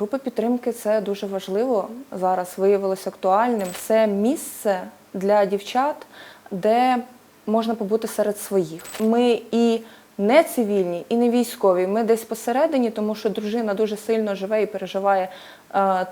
Група підтримки це дуже важливо. Зараз виявилося актуальним. Це місце для дівчат, де можна побути серед своїх. Ми і не цивільні, і не військові. Ми десь посередині, тому що дружина дуже сильно живе і переживає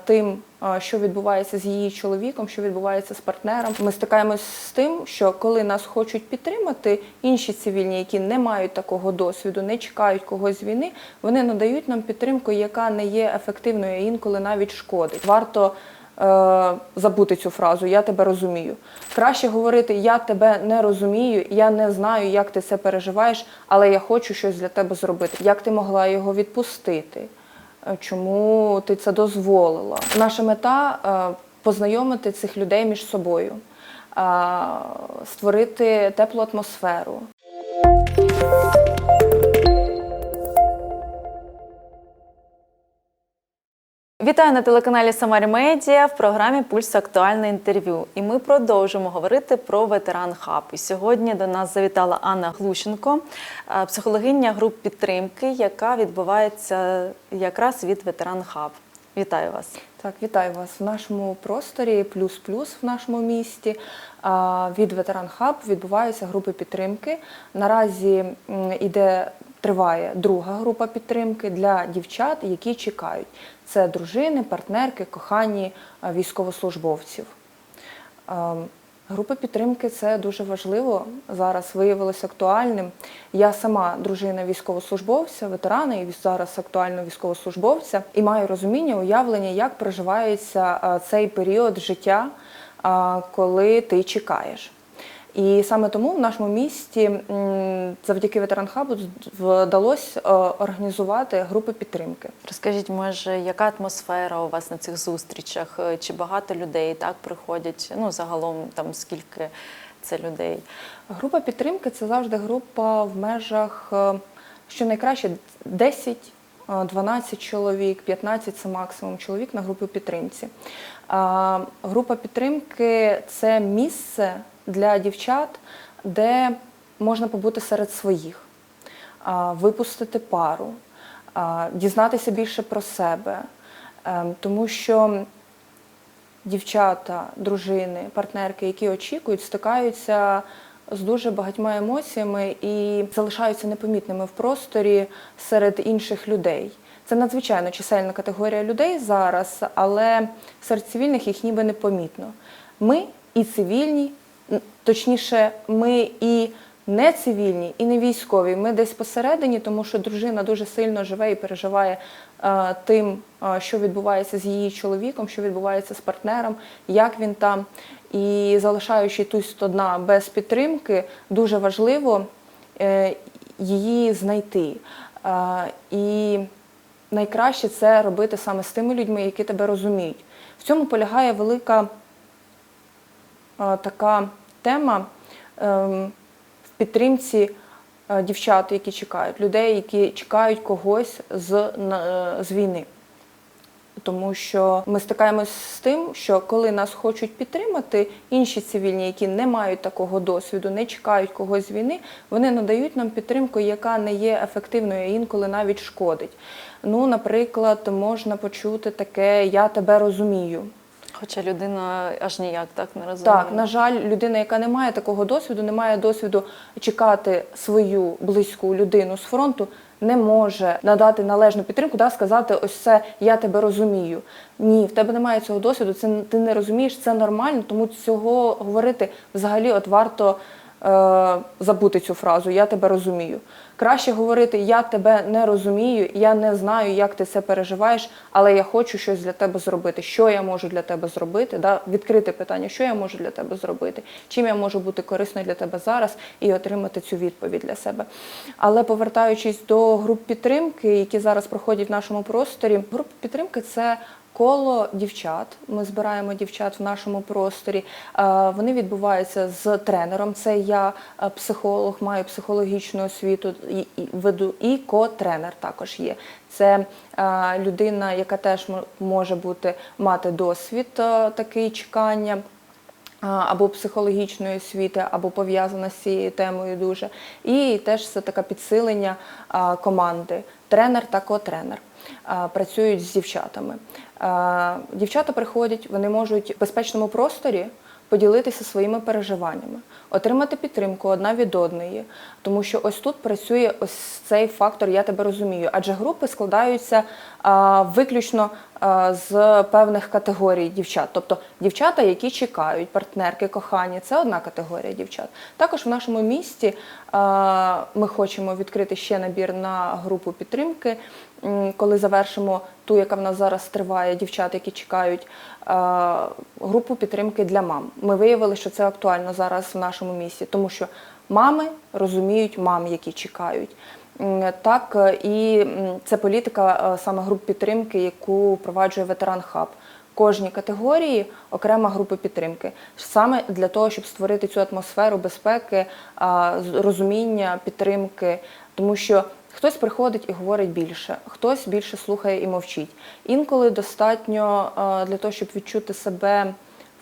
тим, е, що відбувається з її чоловіком, що відбувається з партнером. Ми стикаємось з тим, що коли нас хочуть підтримати, інші цивільні, які не мають такого досвіду, не чекають когось з війни, вони надають нам підтримку, яка не є ефективною, а інколи навіть шкодить. Варто е, забути цю фразу Я тебе розумію. Краще говорити Я тебе не розумію, я не знаю, як ти це переживаєш, але я хочу щось для тебе зробити. Як ти могла його відпустити? Е, Чому ти це дозволила? Наша мета е, познайомити цих людей між собою, е, створити теплу атмосферу. Вітаю на телеканалі Самарі Медіа в програмі Пульс актуальне інтерв'ю. І ми продовжимо говорити про ветеран хаб. І сьогодні до нас завітала Анна Глущенко, е, психологиня груп підтримки, яка відбувається якраз від ветеран хаб. Вітаю вас. Так, вітаю вас в нашому просторі плюс-плюс в нашому місті. Від ветеран хаб відбуваються групи підтримки. Наразі м, іде триває друга група підтримки для дівчат, які чекають. Це дружини, партнерки, кохані військовослужбовців. Ем, Групи підтримки це дуже важливо. Зараз виявилося актуальним. Я сама дружина військовослужбовця, ветерана і зараз актуального військовослужбовця, і маю розуміння, уявлення, як проживається е, цей період життя, е, коли ти чекаєш. І саме тому в нашому місті завдяки ветеран хабу вдалося е, організувати групи підтримки. Розкажіть, може, яка атмосфера у вас на цих зустрічах? Е, Чи багато людей так приходять? Ну, загалом там скільки це людей? Група підтримки це завжди група в межах е, щонайкраще 10. е, 12 чоловік, 15 це максимум чоловік на групі підтримці. Група підтримки це місце для дівчат, де можна побути серед своїх, випустити пару, дізнатися більше про себе. Ем, Тому що дівчата, дружини, партнерки, які очікують, стикаються з дуже багатьма емоціями і залишаються непомітними в просторі серед інших людей. Це надзвичайно чисельна категорія людей зараз, але серед цивільних їх ніби непомітно. Ми і цивільні, точніше, ми і не цивільні, і не військові. Ми десь посередині, тому що дружина дуже сильно живе і переживає е, тим, е, що відбувається з її чоловіком, що відбувається з партнером, як він там. І залишаючи тут одна без підтримки, дуже важливо е, її знайти. Е, і найкраще це робити саме з тими людьми, які тебе розуміють. В цьому полягає велика така тема ем, в підтримці е, дівчат, які чекають, людей, які чекають когось з, е, з війни. Тому що ми стикаємось з тим, що коли нас хочуть підтримати, інші цивільні, які не мають такого досвіду, не чекають когось з війни, вони надають нам підтримку, яка не є ефективною, а інколи навіть шкодить. Ну, наприклад, можна почути таке Я тебе розумію. Хоча людина аж ніяк так не розуміє. Так, на жаль, людина, яка не має такого досвіду, не має досвіду чекати свою близьку людину з фронту, не може надати належну підтримку, да, сказати ось це я тебе розумію. Ні, в тебе немає цього досвіду, це ти не розумієш, це нормально, тому цього говорити взагалі от варто забути цю фразу Я тебе розумію. Краще говорити Я тебе не розумію, я не знаю, як ти це переживаєш, але я хочу щось для тебе зробити. Що я можу для тебе зробити? Да? Відкрити питання, що я можу для тебе зробити, чим я можу бути корисною для тебе зараз і отримати цю відповідь для себе. Але повертаючись до груп підтримки, які зараз проходять в нашому просторі, групи підтримки це коло дівчат. Ми збираємо дівчат в нашому просторі. Е, Вони відбуваються з тренером. Це я е, психолог, маю психологічну освіту і, веду і ко-тренер також є. Це е, людина, яка теж може бути мати досвід такий чекання. Або психологічної освіти, або пов'язана з цією темою дуже. І теж це таке підсилення команди, тренер та ко-тренер. Працюють з дівчатами. Дівчата приходять, вони можуть в безпечному просторі поділитися своїми переживаннями, отримати підтримку одна від одної. Тому що ось тут працює ось цей фактор Я тебе розумію. Адже групи складаються виключно з певних категорій дівчат. Тобто дівчата, які чекають, партнерки, кохані, це одна категорія дівчат. Також в нашому місті ми хочемо відкрити ще набір на групу підтримки. Коли завершимо ту, яка в нас зараз триває, дівчат, які чекають групу підтримки для мам. Ми виявили, що це актуально зараз в нашому місті, тому що мами розуміють мам, які чекають. Так, е, і це політика е, саме груп підтримки, яку впроваджує ветеран хаб. Кожній категорії окрема група підтримки, саме для того, щоб створити цю атмосферу безпеки, розуміння, підтримки, тому що хтось приходить і говорить більше, хтось більше слухає і мовчить. Інколи достатньо для того, щоб відчути себе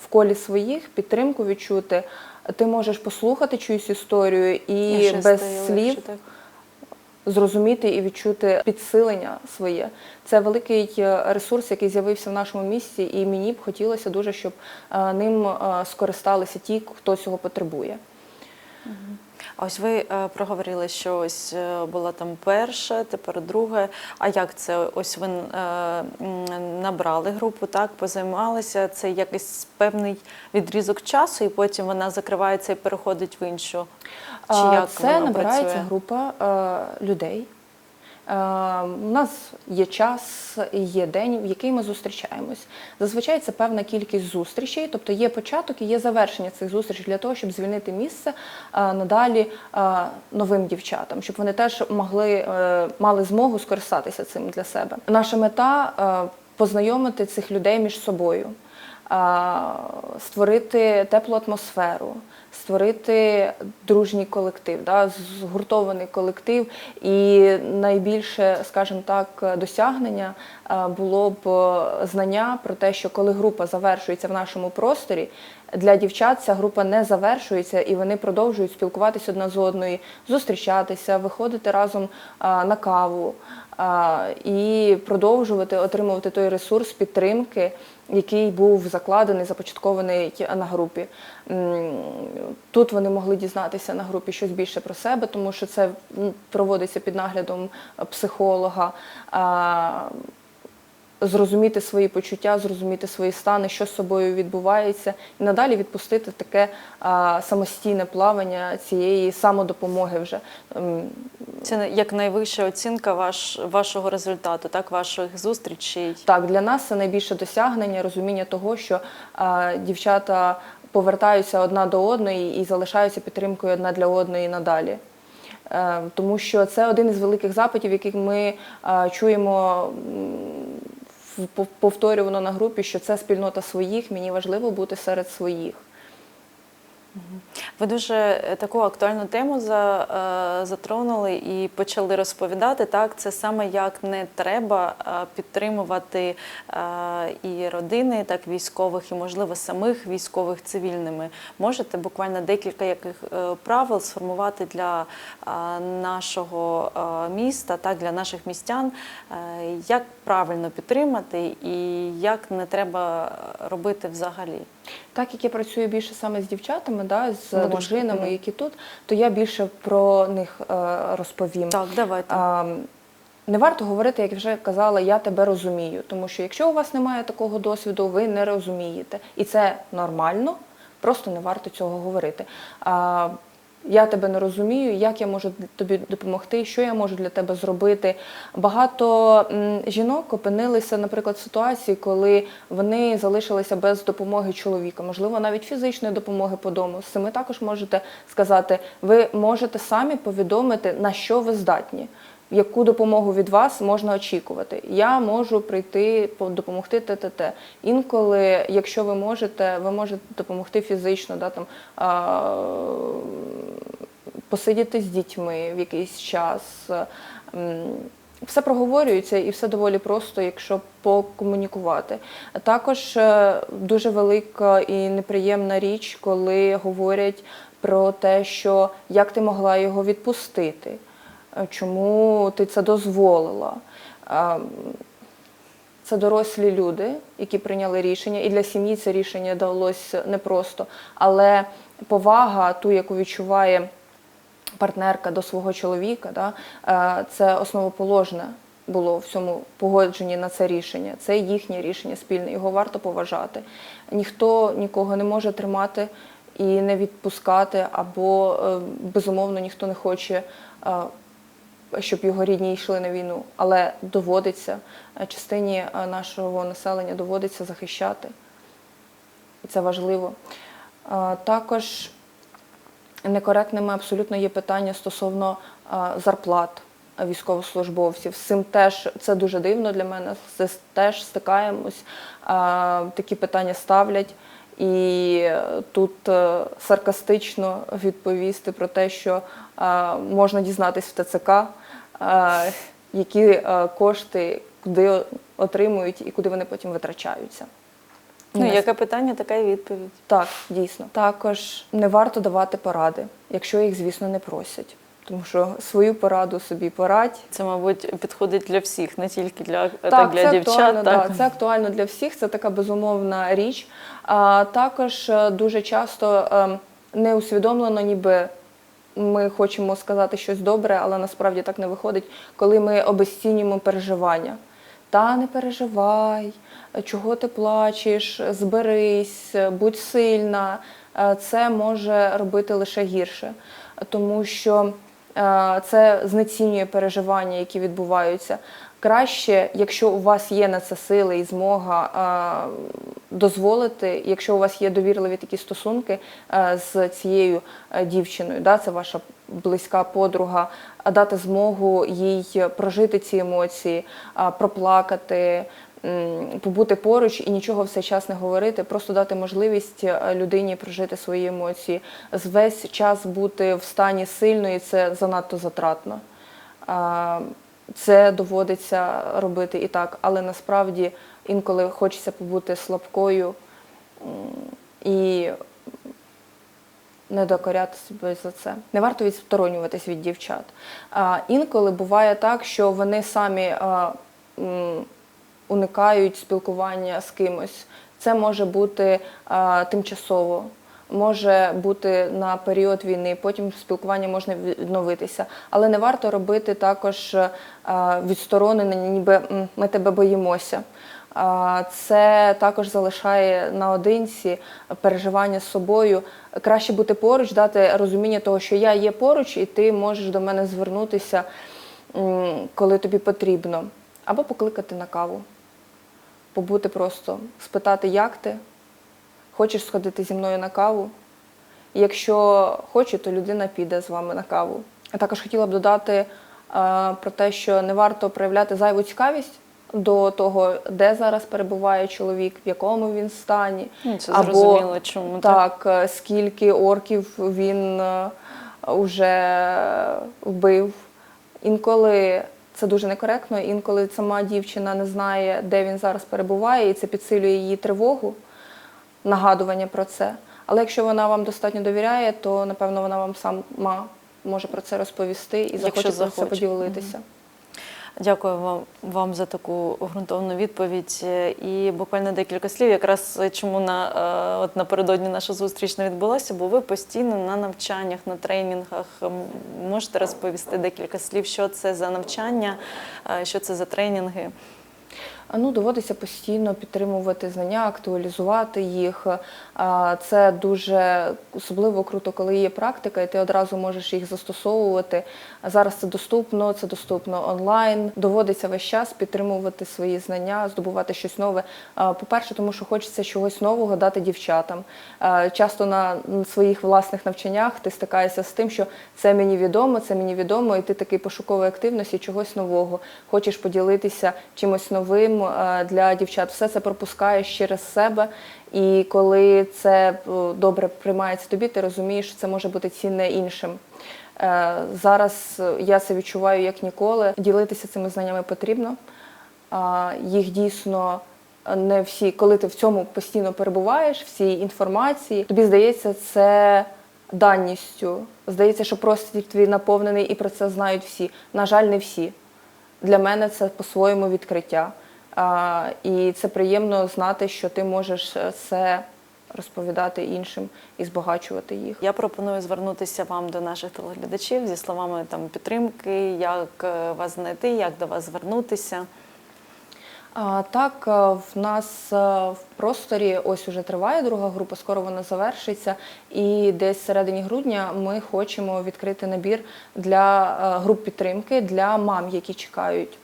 в колі своїх, підтримку відчути. Ти можеш послухати чиюсь історію і, без слів легше, зрозуміти і відчути підсилення своє. Це великий е, ресурс, який з'явився в нашому місті, і мені б хотілося дуже, щоб е, ним е, скористалися ті, хто цього потребує. А ось ви е, проговорили, що ось е, була там перша, тепер друга. А як це? Ось ви е, набрали групу, так позаймалися. Це якийсь певний відрізок часу, і потім вона закривається і переходить в іншу. Чи як Це набирається працює? група людей. Е, У нас є час є день, в який ми зустрічаємось. Зазвичай це певна кількість зустрічей, тобто є початок і є завершення цих зустрічей для того, щоб звільнити місце е, надалі е, новим дівчатам, щоб вони теж могли мали змогу скористатися цим для себе. Наша мета познайомити цих людей між собою. Створити теплу атмосферу, створити дружній колектив, да, згуртований колектив. І найбільше, скажімо так, досягнення було б е, знання про те, що коли група завершується в нашому просторі, для дівчат ця група не завершується, і вони продовжують спілкуватися одна з одною, зустрічатися, виходити разом на каву і продовжувати отримувати той ресурс підтримки, який був закладений, започаткований на групі. Тут вони могли дізнатися на групі щось більше про себе, тому що це проводиться під наглядом психолога. Зрозуміти свої почуття, зрозуміти свої стани, що з собою відбувається, і надалі відпустити таке а, самостійне плавання цієї самодопомоги вже. Ем, Це як найвища оцінка ваш, вашого результату, так, ваших зустрічей. Так, для нас це найбільше досягнення, розуміння того, що а, дівчата повертаються одна до одної і залишаються підтримкою одна для одної надалі. Е, тому що це один із великих запитів, яких ми чуємо повторювано на групі, що це спільнота своїх, мені важливо бути серед своїх. Ви дуже е, таку актуальну тему е, затронули і почали розповідати. Так, це саме як не треба підтримувати е, і родини, так військових, і можливо самих військових цивільними. Можете буквально декілька яких правил сформувати для нашого міста, так для наших містян, як правильно підтримати і як не треба робити взагалі. Так як я працюю більше саме з дівчатами, да, з Ну, дружинами, які тут, то я більше про них е, розповім. Так, давайте. А, не варто говорити, як вже казала, я тебе розумію. Тому що якщо у вас немає такого досвіду, ви не розумієте. І це нормально, просто не варто цього говорити. А, я тебе не розумію, як я можу тобі допомогти, що я можу для тебе зробити. Багато жінок опинилися, наприклад, в ситуації, коли вони залишилися без допомоги чоловіка, можливо, навіть фізичної допомоги по дому. З також можете сказати, ви можете самі повідомити, на що ви здатні. Яку допомогу від вас можна очікувати? Я можу прийти по- допомогти ТТТ. Інколи, якщо ви можете, ви можете допомогти фізично, да, там, а, посидіти з дітьми в якийсь час. Все проговорюється і все доволі просто, якщо покомунікувати. Також е, дуже велика і неприємна річ, коли говорять про те, що як ти могла його відпустити, чому ти це дозволила. Е, Це дорослі люди, які прийняли рішення, і для сім'ї це рішення далося непросто. Але повага, ту, яку відчуває партнерка до свого чоловіка, е, це основоположне було в цьому погодженні на це рішення. Це їхнє рішення спільне, його варто поважати. Ніхто нікого не може тримати і не відпускати, або е, безумовно ніхто не хоче. Щоб його рідні йшли на війну, але доводиться е, частині е, нашого населення доводиться захищати. І це важливо. Е, Також некоректними абсолютно є питання стосовно зарплат військовослужбовців. З цим теж це дуже дивно для мене. Цим теж стикаємось. Такі питання ставлять. І е, тут е, саркастично відповісти про те, що е, можна дізнатись в ТЦК, які кошти куди отримують і куди вони потім витрачаються. Ну, яке питання, така і відповідь. так, дійсно. Також не варто давати поради, якщо їх, звісно, не просять. Тому що свою пораду собі порадь. Це, мабуть, підходить для всіх, не тільки для, так, для це дівчат. актуально, так. Да, це актуально для всіх, це така безумовна річ. А також е, дуже часто е, не усвідомлено, ніби ми хочемо сказати щось добре, але насправді так не виходить, коли ми обесцінюємо переживання. Та не переживай, чого ти плачеш, зберись, будь сильна. Е, Це може робити лише гірше, тому що це знецінює переживання, які відбуваються. Краще, якщо у вас є на це сили і змога е, дозволити, якщо у вас є довірливі такі стосунки е, з цією е, дівчиною, да, це ваша близька подруга, дати змогу їй прожити ці емоції, проплакати, побути поруч і нічого все час не говорити, просто дати можливість е, людині прожити свої емоції. Весь час бути в стані сильної це занадто затратно. Це доводиться робити і так, але насправді інколи хочеться побути слабкою і не докоряти себе за це. Не варто відсторонюватись від дівчат. Інколи буває так, що вони самі уникають спілкування з кимось. Це може бути а, тимчасово, може бути на період війни, потім спілкування можна відновитися. Але не варто робити також а, відсторонення, ніби ми тебе боїмося. А, Це також залишає наодинці переживання з собою. Краще бути поруч, дати розуміння того, що я є поруч, і ти можеш до мене звернутися, коли тобі потрібно. Або покликати на каву, побути просто, спитати, як ти, хочеш сходити зі мною на каву. І якщо хоче, то людина піде з вами на каву. Я також хотіла б додати е, про те, що не варто проявляти зайву цікавість до того, де зараз перебуває чоловік, в якому він стані. Ну, це зрозуміло, чому так, е, скільки орків він е, вже вбив. Інколи це дуже некоректно, інколи сама дівчина не знає, де він зараз перебуває, і це підсилює її тривогу, нагадування про це. Але якщо вона вам достатньо довіряє, то напевно вона вам сама може про це розповісти і захоче про це поділитися. Дякую вам, вам за таку ґрунтовну відповідь. Е, І буквально декілька слів, якраз е, чому на е, от напередодні наша зустріч не відбулася, бо ви постійно на навчаннях, на тренінгах. Можете розповісти декілька слів, що це за навчання, що це за тренінги? Ну, доводиться постійно підтримувати знання, актуалізувати їх. Це дуже особливо круто, коли є практика, і ти одразу можеш їх застосовувати. Зараз це доступно, це доступно онлайн. Доводиться весь час підтримувати свої знання, здобувати щось нове. По-перше, тому що хочеться чогось нового дати дівчатам. Часто на своїх власних навчаннях ти стикаєшся з тим, що це мені відомо, це мені відомо, і ти такий пошукової активності, чогось нового. Хочеш поділитися чимось новим е, для дівчат. Все це пропускаєш через себе. І коли це е, добре приймається тобі, ти розумієш, що це може бути цінне іншим. Е, Зараз я це відчуваю як ніколи. Ділитися цими знаннями потрібно. Їх дійсно не всі, коли ти в цьому постійно перебуваєш, в цій інформації, тобі здається, це даністю. Здається, що простір твій наповнений і про це знають всі. На жаль, не всі. Для мене це по-своєму відкриття. І це приємно знати, що ти можеш це розповідати іншим і збагачувати їх. Я пропоную звернутися вам до наших телеглядачів зі словами там підтримки, як е, вас знайти, як до вас звернутися. Так, е, в нас е, в просторі ось уже триває друга група, скоро вона завершиться. І десь середині грудня ми хочемо відкрити набір для груп підтримки для мам, які чекають.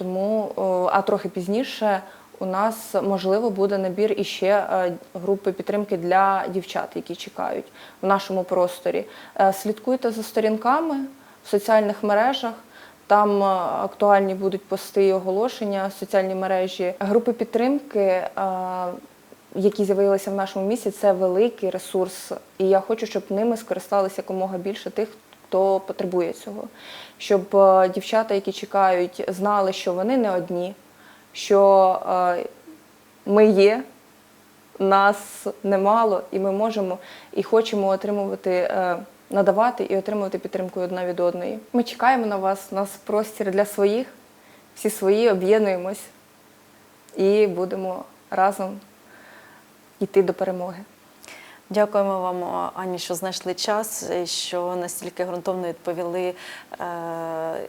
Тому, а трохи пізніше у нас можливо буде набір іще е, групи підтримки для дівчат, які чекають в нашому просторі. Е, Слідкуйте за сторінками в соціальних мережах. Там е, актуальні будуть пости і оголошення, соціальні мережі. Групи підтримки, які з'явилися в нашому місті, це великий ресурс. І я хочу, щоб ними скористалися якомога більше тих, хто потребує цього. Щоб е, дівчата, які чекають, знали, що вони не одні, що е, ми є, нас немало, і ми можемо і хочемо отримувати, е, надавати і отримувати підтримку одна від одної. Ми чекаємо на вас, у нас простір для своїх, всі свої об'єднуємось і будемо разом йти до перемоги. Дякуємо вам, Ані, що знайшли час, що настільки ґрунтовно відповіли,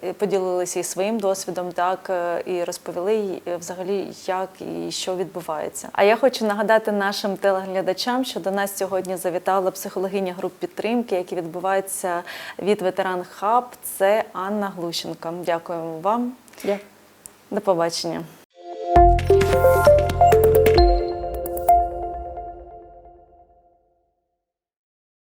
е, поділилися і своїм досвідом, так е, і розповіли е, взагалі, як і що відбувається. А я хочу нагадати нашим телеглядачам, що до нас сьогодні завітала психологиня груп підтримки, які відбуваються від ветеран Хаб. Це Анна Глущенко. Дякуємо вам. Дякую. До побачення.